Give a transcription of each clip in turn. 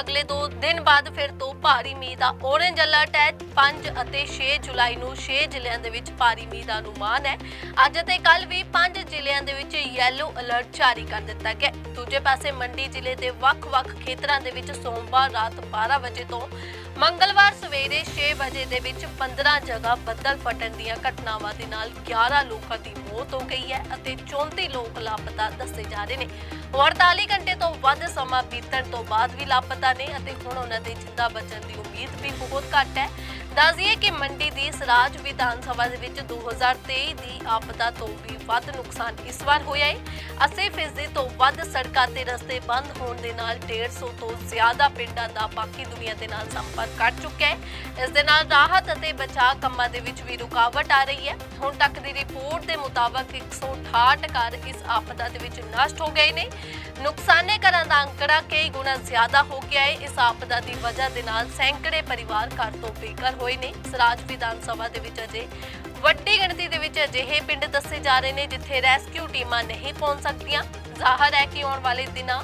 ਅਗਲੇ 2 ਦਿਨ ਬਾਅਦ ਫਿਰ ਤੋਂ ਭਾਰੀ ਮੀਂਹ ਦਾ ਔਰੇਂਜ ਅਲਰਟ ਹੈ। 5 ਅਤੇ 6 ਜੁਲਾਈ ਨੂੰ 6 ਜ਼ਿਲ੍ਹਿਆਂ ਦੇ ਵਿੱਚ ਭਾਰੀ ਮੀਂਹ ਦਾ ਅਨੁਮਾਨ ਹੈ। ਅੱਜ ਅਤੇ ਕੱਲ ਵੀ 5 ਜ਼ਿਲ੍ਹਿਆਂ ਦੇ ਵਿੱਚ ਯੈਲੋ ਅਲਰਟ ਜਾਰੀ ਕਰ ਦਿੱਤਾ ਗਿਆ ਦੂਜੇ ਪਾਸੇ ਮੰਡੀ ਜ਼ਿਲ੍ਹੇ ਦੇ ਵੱਖ-ਵੱਖ ਖੇਤਰਾਂ ਦੇ ਵਿੱਚ ਸੋਮਵਾਰ ਰਾਤ 12 ਵਜੇ ਤੋਂ ਮੰਗਲਵਾਰ ਸਵੇਰੇ 6 ਵਜੇ ਦੇ ਵਿੱਚ 15 ਜਗ੍ਹਾ ਬੱਦਲ ਫਟਣ ਦੀਆਂ ਘਟਨਾਵਾਂ ਦੇ ਨਾਲ 11 ਲੋਕਾਂ ਦੀ ਮੌਤ ਹੋ ਗਈ ਹੈ ਅਤੇ 34 ਲੋਕ ਲਾਪਤਾ ਦੱਸੇ ਜਾ ਰਹੇ ਨੇ। 48 ਘੰਟੇ ਤੋਂ ਵੱਧ ਸਮਾਂ ਬੀਤਣ ਤੋਂ ਬਾਅਦ ਵੀ ਲਾਪਤਾ ਨੇ ਅਤੇ ਹੁਣ ਉਹਨਾਂ ਦੇ ਜਿੰਦਾ ਬਚਣ ਦੀ ਉਮੀਦ ਵੀ ਬਹੁਤ ਘੱਟ ਹੈ। ਦੱਸਦੀਏ ਕਿ ਮੰਡੀ ਦੀ ਸਰਾਜ ਵਿਧਾਨ ਸਭਾ ਦੇ ਵਿੱਚ 2023 ਦੀ ਆਪਦਾ ਤੋਂ ਵੀ ਵੱਧ ਨੁਕਸਾਨ ਇਸ ਵਾਰ ਹੋਇਆ ਹੈ 80% ਤੋਂ ਵੱਧ ਸੜਕਾਂ ਤੇ ਰਸਤੇ ਬੰਦ ਹੋਣ ਦੇ ਨਾਲ 150 ਤੋਂ ਜ਼ਿਆਦਾ ਪਿੰਡਾਂ ਦਾ ਬਾਕੀ ਦੁਨੀਆ ਦੇ ਨਾਲ ਸੰਪਰਕ ਕੱਟ ਚੁੱਕਿਆ ਹੈ ਇਸ ਦੇ ਨਾਲ ਰਾਹਤ ਅਤੇ ਬਚਾਅ ਕੰਮਾਂ ਦੇ ਵਿੱਚ ਵੀ ਰੁਕਾਵਟ ਆ ਰਹੀ ਹੈ। ਹੁਣ ਤੱਕ ਦੀ ਰਿਪੋਰਟ ਦੇ ਮੁਤਾਬਕ 168 ਘਰ ਇਸ ਆਪਦਾ ਦੇ ਵਿੱਚ ਨਸ਼ਟ ਹੋ ਗਏ ਨੇ। ਨੁਕਸਾਨੇ ਘਰਾਂ ਦਾ ਅੰਕੜਾ ਕਈ ਗੁਣਾ ਜ਼ਿਆਦਾ ਹੋ ਗਿਆ ਹੈ ਇਸ ਆਪਦਾ ਦੀ ਵਜ੍ਹਾ ਦੇ ਨਾਲ ਸੈਂਕੜੇ ਪਰਿਵਾਰ ਘਰ ਤੋਂ ਬੇਘਰ ਹੋਏ ਨੇ ਸਰਾਜ ਵਿਧਾਨ ਸਭਾ ਦੇ ਵਿੱਚ ਅਜੇ ਵੱਡੀ ਗਿਣਤੀ ਦੇ ਵਿੱਚ ਅਜਿਹੇ ਪਿੰਡ ਦੱਸੇ ਜਾ ਰਹੇ ਨੇ ਜਿੱਥੇ ਰੈਸਕਿਊ ਟੀਮਾਂ ਨਹੀਂ ਪਹੁੰਚ ਸਕਦੀਆਂ। ਜ਼ਾਹਰ ਹੈ ਕਿ ਆਉਣ ਵਾਲੇ ਦਿਨਾਂ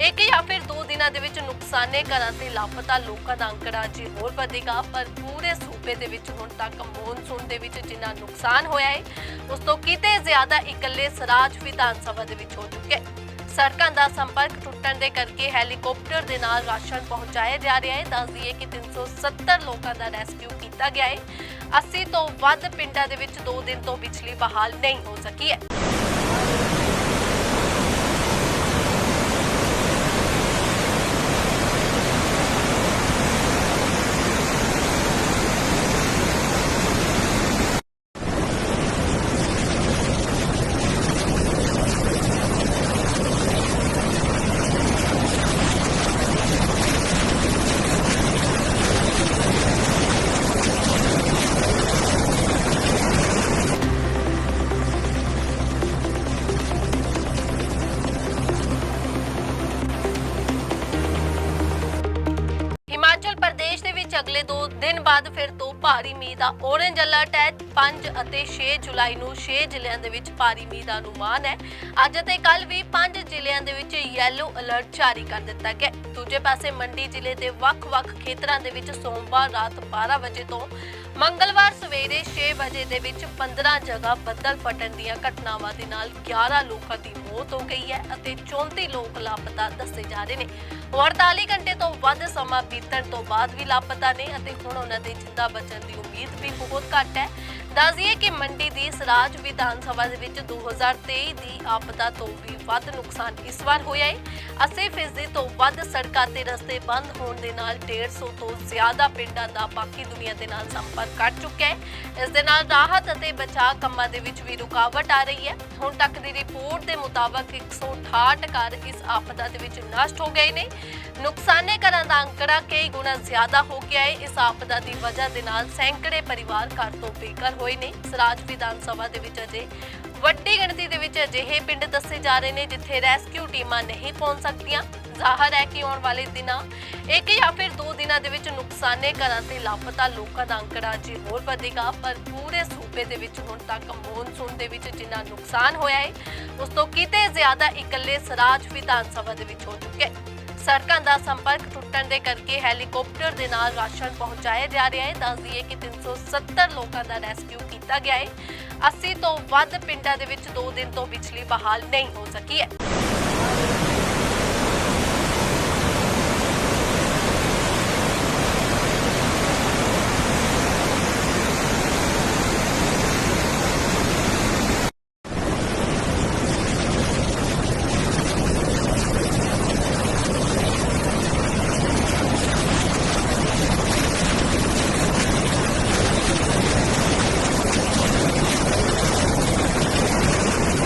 ਇੱਕ ਜਾਂ ਫਿਰ ਦੋ ਦਿਨਾਂ ਦੇ ਵਿੱਚ ਨੁਕਸਾਨੇ ਘਰਾਂ ਤੇ ਲਾਪਤਾ ਲੋਕਾਂ ਦਾ ਅੰਕੜਾ ਜੀ ਹੋਰ ਵਧੇਗਾ, ਪਰ ਪੂਰੇ ਸੂਬੇ ਦੇ ਵਿੱਚ ਹੁਣ ਤੱਕ ਮੌਨਸੂਨ ਦੇ ਵਿੱਚ ਜਿੰਨਾ ਨੁਕਸਾਨ ਹੋਇਆ ਹੈ ਉਸ ਤੋਂ ਕਿਤੇ ਜ਼ਿਆਦਾ ਇਕੱਲੇ ਸਰਾਜ ਵਿਧਾਨ ਸਭਾ ਦੇ ਵਿੱਚ ਹੋ ਚੁੱਕਿਆ ਹੈ ਸੜਕਾਂ ਦਾ ਸੰਪਰਕ ਟੁੱਟਣ ਦੇ ਕਰਕੇ ਹੈਲੀਕਾਪਟਰ ਦੇ ਨਾਲ ਰਾਸ਼ਨ ਪਹੁੰਚਾਇਆ ਜਾ ਰਿਹਾ ਹੈ। ਦੱਸ ਦਈਏ ਕਿ 370 ਲੋਕਾਂ ਦਾ ਰੈਸਕਿਊ ਕੀਤਾ ਗਿਆ ਹੈ। 80 ਤੋਂ ਵੱਧ ਪਿੰਡਾਂ ਦੇ ਵਿੱਚ 2 ਦਿਨ ਤੋਂ ਬਿਜਲੀ ਬਹਾਲ ਨਹੀਂ ਹੋ ਸਕੀ ਹੈ। ਅਗਲੇ 2 ਦਿਨ ਬਾਅਦ ਫਿਰ ਤੋਂ ਭਾਰੀ ਮੀਂਹ ਦਾ ਔਰੇਂਜ ਅਲਰਟ ਹੈ। 5 ਅਤੇ 6 ਜੁਲਾਈ ਨੂੰ 6 ਜ਼ਿਲ੍ਹਿਆਂ ਦੇ ਵਿੱਚ ਭਾਰੀ ਮੀਂਹ ਦਾ ਅਨੁਮਾਨ ਹੈ। ਅੱਜ ਅਤੇ ਕੱਲ ਵੀ 5 ਜ਼ਿਲ੍ਹਿਆਂ ਦੇ ਵਿੱਚ ਯੈਲੋ ਅਲਰਟ ਜਾਰੀ ਕਰ ਦਿੱਤਾ ਗਿਆ ਦੂਜੇ ਪਾਸੇ ਮੰਡੀ ਜ਼ਿਲ੍ਹੇ ਦੇ ਵੱਖ-ਵੱਖ ਖੇਤਰਾਂ ਦੇ ਵਿੱਚ ਸੋਮਵਾਰ ਰਾਤ 12 ਵਜੇ ਤੋਂ ਮੰਗਲਵਾਰ ਸਵੇਰੇ 6 ਵਜੇ ਦੇ ਵਿੱਚ 15 ਜਗ੍ਹਾ ਬੱਦਲ ਫਟਣ ਦੀਆਂ ਘਟਨਾਵਾਂ ਦੇ ਨਾਲ 11 ਲੋਕਾਂ ਦੀ ਮੌਤ ਹੋ ਗਈ ਹੈ ਅਤੇ 34 ਲੋਕ ਲਾਪਤਾ ਦੱਸੇ ਜਾ ਰਹੇ ਨੇ। 48 ਘੰਟੇ ਤੋਂ ਵੱਧ ਸਮਾਂ ਬੀਤਣ ਤੋਂ ਬਾਅਦ ਵੀ ਲਾਪਤਾ ਨੇ ਅਤੇ ਹੁਣ ਉਹਨਾਂ ਦੇ ਜਿੰਦਾ ਬਚਣ ਦੀ ਉਮੀਦ ਵੀ ਬਹੁਤ ਘੱਟ ਹੈ। ਦੱਸਦੀਏ ਕਿ ਮੰਡੀ ਦੀ ਸਰਾਜ ਵਿਧਾਨ ਸਭਾ ਦੇ ਵਿੱਚ 2023 ਦੀ ਆਪਦਾ ਤੋਂ ਵੀ ਵੱਧ ਨੁਕਸਾਨ ਇਸ ਵਾਰ ਹੋਇਆ ਹੈ 80% ਤੋਂ ਵੱਧ ਸੜਕਾਂ ਤੇ ਰਸਤੇ ਬੰਦ ਹੋਣ ਦੇ ਨਾਲ 150 ਤੋਂ ਜ਼ਿਆਦਾ ਪਿੰਡਾਂ ਦਾ ਬਾਕੀ ਦੁਨੀਆ ਦੇ ਨਾਲ ਸੰਪਰਕ ਕੱਟ ਚੁੱਕਿਆ ਹੈ ਇਸ ਦੇ ਨਾਲ ਰਾਹਤ ਅਤੇ ਬਚਾਅ ਕੰਮਾਂ ਦੇ ਵਿੱਚ ਵੀ ਰੁਕਾਵਟ ਆ ਰਹੀ ਹੈ ਹੁਣ ਤੱਕ ਦੀ ਰਿਪੋਰਟ ਦੇ ਮੁਤਾਬਕ 168 ਘਰ ਇਸ ਆਪਦਾ ਦੇ ਵਿੱਚ ਨਸ਼ਟ ਹੋ ਗਏ ਨੇ। ਨੁਕਸਾਨੇ ਘਰਾਂ ਦਾ ਅੰਕੜਾ ਕਈ ਗੁਣਾ ਜ਼ਿਆਦਾ ਹੋ ਗਿਆ ਹੈ ਇਸ ਆਪਦਾ ਦੀ ਵਜ੍ਹਾ ਦੇ ਨਾਲ ਸੈਂਕੜੇ ਪਰਿਵਾਰ ਘਰ ਤੋਂ ਬੇਘਰ ਹੋਏ ਨੇ। ਸਰਾਜ ਵਿਧਾਨ ਸਭਾ ਦੇ ਵਿੱਚ ਅਜੇ ਵੱਡੀ ਗਿਣਤੀ ਦੇ ਵਿੱਚ ਅਜਿਹੇ ਪਿੰਡ ਦੱਸੇ ਜਾ ਰਹੇ ਨੇ ਜਿੱਥੇ ਰੈਸਕਿਊ ਟੀਮਾਂ ਨਹੀਂ ਪਹੁੰਚ ਸਕਦੀਆਂ। ਜ਼ਾਹਰ ਹੈ ਕਿ ਆਉਣ ਵਾਲੇ ਦਿਨਾਂ ਇੱਕ ਜਾਂ ਫਿਰ ਦੋ ਦਿਨਾਂ ਦੇ ਵਿੱਚ ਨੁਕਸਾਨੇ ਘਰਾਂ ਤੇ ਲਾਪਤਾ ਲੋਕਾਂ ਦਾ ਅੰਕੜਾ ਜੀ ਹੋਰ ਵਧੇਗਾ, ਪਰ ਪੂਰੇ ਸੂਬੇ ਦੇ ਵਿੱਚ ਹੁਣ ਤੱਕ ਮੌਨਸੂਨ ਦੇ ਵਿੱਚ ਜਿੰਨਾ ਨੁਕਸਾਨ ਹੋਇਆ ਹੈ ਉਸ ਤੋਂ ਕਿਤੇ ਜ਼ਿਆਦਾ ਇਕੱਲੇ ਸਰਾਜ ਵਿਧਾਨ ਸਭਾ ਦੇ ਵਿੱਚ ਹੋ ਚੁੱਕਿਆ ਹੈ ਸੜਕਾਂ ਦਾ ਸੰਪਰਕ ਟੁੱਟਣ ਦੇ ਕਰਕੇ ਹੈਲੀਕਾਪਟਰ ਦੇ ਨਾਲ ਰਾਸ਼ਨ ਪਹੁੰਚਾਇਆ ਜਾ ਰਿਹਾ ਹੈ ਦੱਸ ਦਈਏ ਕਿ 370 ਲੋਕਾਂ ਦਾ ਰੈਸਕਿਊ ਕੀਤਾ ਗਿਆ ਹੈ 80 ਤੋਂ ਵੱਧ ਪਿੰਡਾਂ ਦੇ ਵਿੱਚ 2 ਦਿਨ ਤੋਂ ਬਿਜਲੀ ਬਹਾਲ ਨਹੀਂ ਹੋ ਸਕੀ ਹੈ।